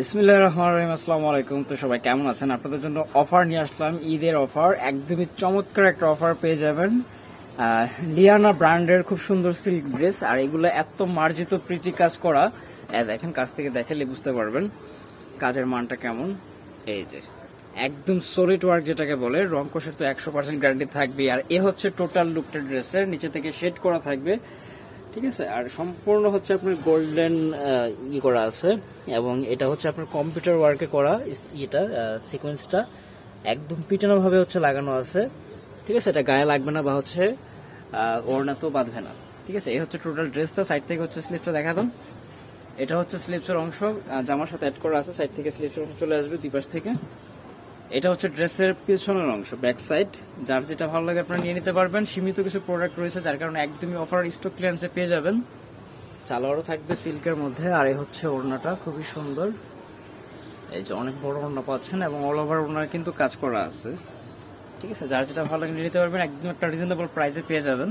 বিসমিল্লাহ রহমান রহিম, আসসালামু আলাইকুম। তো সবাই কেমন আছেন? আপনাদের জন্য অফার নিয়ে আসলাম, ঈদের অফার একদমই চমৎকার একটা অফার পেয়ে যাবেন। লিয়ানা ব্র্যান্ডের খুব সুন্দর সিল্ক ড্রেস আর এগুলো এত মার্জিত প্রীতি কাজ করা। দেখেন, কাছ থেকে দেখালে বুঝতে পারবেন কাজের মানটা কেমন। এই যে, একদম সলিড ওয়ার্ক যেটাকে বলে, রং কোষের তো একশো পার্সেন্ট গ্যারান্টি থাকবে আর এ হচ্ছে টোটাল লুকটা ড্রেসের নিচে থেকে শেড করা থাকবে। ঠিক আছে? আর সম্পূর্ণ হচ্ছে আপনার গোল্ডেন ই করা আছে এবং এটা হচ্ছে আপনার কম্পিউটার ওয়ার্কে করা ইটা সিকোয়েন্সটা একদম পিটানো ভাবে হচ্ছে লাগানো আছে। ঠিক আছে? এটা গায়ে লাগবে না বা হচ্ছে ওড়না তো বাঁধবে না। ঠিক আছে? এই হচ্ছে টোটাল ড্রেসটা সাইড থেকে হচ্ছে স্লিপটা দেখা দাও। এটা হচ্ছে স্লিপসের অংশ জামার সাথে অ্যাড করা আছে। সাইড থেকে স্লিপসের অংশ চলে আসবে দুই পাশ থেকে। এটা হচ্ছে ড্রেসের পিছনের অংশ ব্যাক সাইড যার যেটা ভালো লাগে আপনারা নিয়ে নিতে পারবেন। সীমিত কিছু প্রোডাক্ট রয়েছে, যার কারণে একদমই অফার স্টক ক্লিয়ারেন্সে পেয়ে যাবেন। সালোয়ারও থাকবে সিল্কের মধ্যে, আর এই হচ্ছে ওড়নাটা, খুবই সুন্দর। এই যে অনেক বড় ওড়না পাচ্ছেন, এবং অল ওভার ওড়নার কিন্তু কাজ করা আছে। ঠিক আছে, যার যেটা ভালো লাগে নিয়ে নিতে পারবেন, একদম একটা রিজনেবল প্রাইসে পেয়ে যাবেন।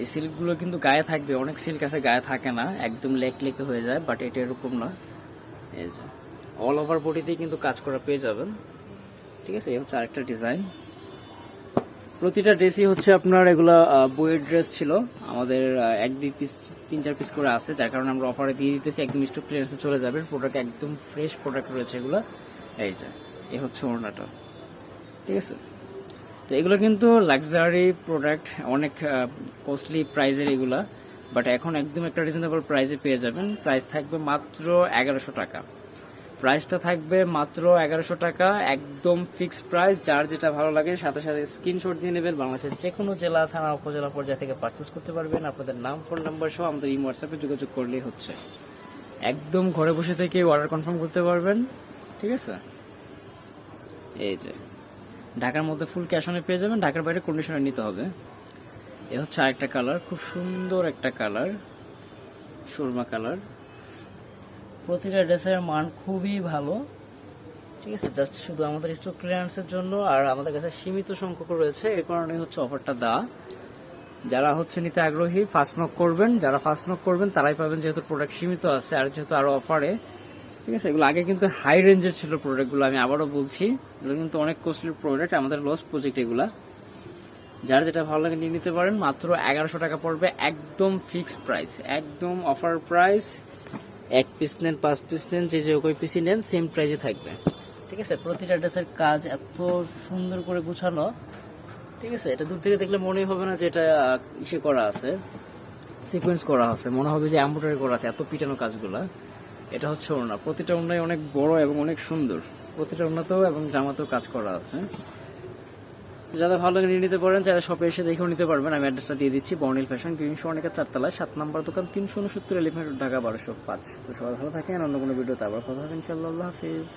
এই সিল্কগুলো কিন্তু গায়ে থাকবে, অনেক সিল্ক আছে, গায়ে থাকে না, একদম লেক লেকে হয়ে যায় বাট এটা এরকম না। এই যে। অল ওভার বডিতেই কিন্তু কাজ করা পেয়ে যাবেন। ঠিক আছে, এই হচ্ছে আরেকটা ডিজাইন প্রতিটা ড্রেসই হচ্ছে আপনার এগুলো বইয়ের ড্রেস ছিল। আমাদের এক, দুই পিস তিন, চার পিস করে আছে। যার কারণে আমরা অফারে দিয়ে দিতেছি। একদম স্টক ক্লিয়ারেন্সে চলে যাবে। প্রোডাক্ট একদম ফ্রেশ প্রোডাক্ট রয়েছে এগুলো। এই যে, এ হচ্ছে ওড়নাটা। ঠিক আছে? তো এগুলো কিন্তু লাক্সারি প্রোডাক্ট অনেক কস্টলি প্রাইজের এগুলা। বাট এখন একদম একটা রিজনেবল প্রাইসে পেয়ে যাবেন। প্রাইস থাকবে মাত্র এগারোশো টাকা। প্রাইসটা থাকবে মাত্র এগারোশো টাকা, একদম ফিক্সড প্রাইস যার যেটা ভালো লাগে সাথে সাথে স্ক্রিনশট দিয়ে নেবেন। বাংলাদেশের যে কোনো জেলা, থানা, উপজেলা পর্যায়ে থেকে পারচেস করতে পারবেন। আপনাদের নাম ফোন নাম্বার সহ আমাদের এই হোয়াটসঅ্যাপে যোগাযোগ করলেই হচ্ছে। একদম ঘরে বসে থেকে অর্ডার কনফার্ম করতে পারবেন, ঠিক আছে? এই যে, ঢাকার মধ্যে ফুল ক্যাশ অনে পেয়ে যাবেন, ঢাকার বাইরে কন্ডিশনে নিতে হবে। এ হচ্ছে আরেকটা কালার খুব সুন্দর একটা কালার সুরমা কালার প্রতিটা ড্রেসের মান খুবই ভালো। ঠিক আছে জাস্ট শুধু আমাদের স্টক ক্লিয়ারেন্সের জন্য আর আমাদের কাছে সীমিত সংখ্যক রয়েছে। এই কারণে হচ্ছে অফারটা দেওয়া যারা হচ্ছে নিতে আগ্রহী ফার্স্ট নক করবেন, যারা ফার্স্ট নক করবেন, তারাই পাবেন যেহেতু প্রোডাক্ট সীমিত আছে আর যেহেতু আরও অফারে ঠিক আছে, এগুলো আগে কিন্তু হাই রেঞ্জের ছিল প্রোডাক্টগুলো আমি আবারও বলছি। এগুলো কিন্তু অনেক কস্টলি প্রোডাক্ট আমাদের লস প্রজেক্ট এগুলা। যারা যেটা ভালো লাগে নিয়ে নিতে পারেন, মাত্র এগারোশো টাকা পড়বে একদম ফিক্সড প্রাইস একদম অফার প্রাইস এক পিস নেন, পাঁচ পিস নেন, যে যে কই পিসই নেন সেম প্রাইসে থাকবে। ঠিক আছে? প্রতিটা ড্রেসের কাজ এত সুন্দর করে গুছানো, ঠিক আছে? এটা দূর থেকে দেখলে মনেই হবে না যে এটা ইসে করা আছে সিকোয়েন্স করা আছে। মনে হবে যে এম্ব্রয়ডারি করা আছে, এত পিটানো কাজগুলা। এটা হচ্ছে ওড়না। প্রতিটা ওড়নায় অনেক বড় এবং অনেক সুন্দর। প্রতিটা ওড়নাতেও এবং জামাতেও কাজ করা আছে। যারা ভালো লাগে নিয়ে নিতে পারেন, যারা শপে এসে দেখেও নিতে পারবেন, আমি অ্যাড্রেসটা দিয়ে দিচ্ছি বর্নিল ফ্যাশন গ্রিন অনেকের চারতলায়, সাত নম্বর দোকান, তিনশো উনসত্তর এলিফেন্ট ঢাকা, বারোশো পাঁচ। তো সবাই ভালো থাকেন, অন্য কোনো ভিডিওতে আবার কথা হবে ইনশাল্লাহ হাফিজ।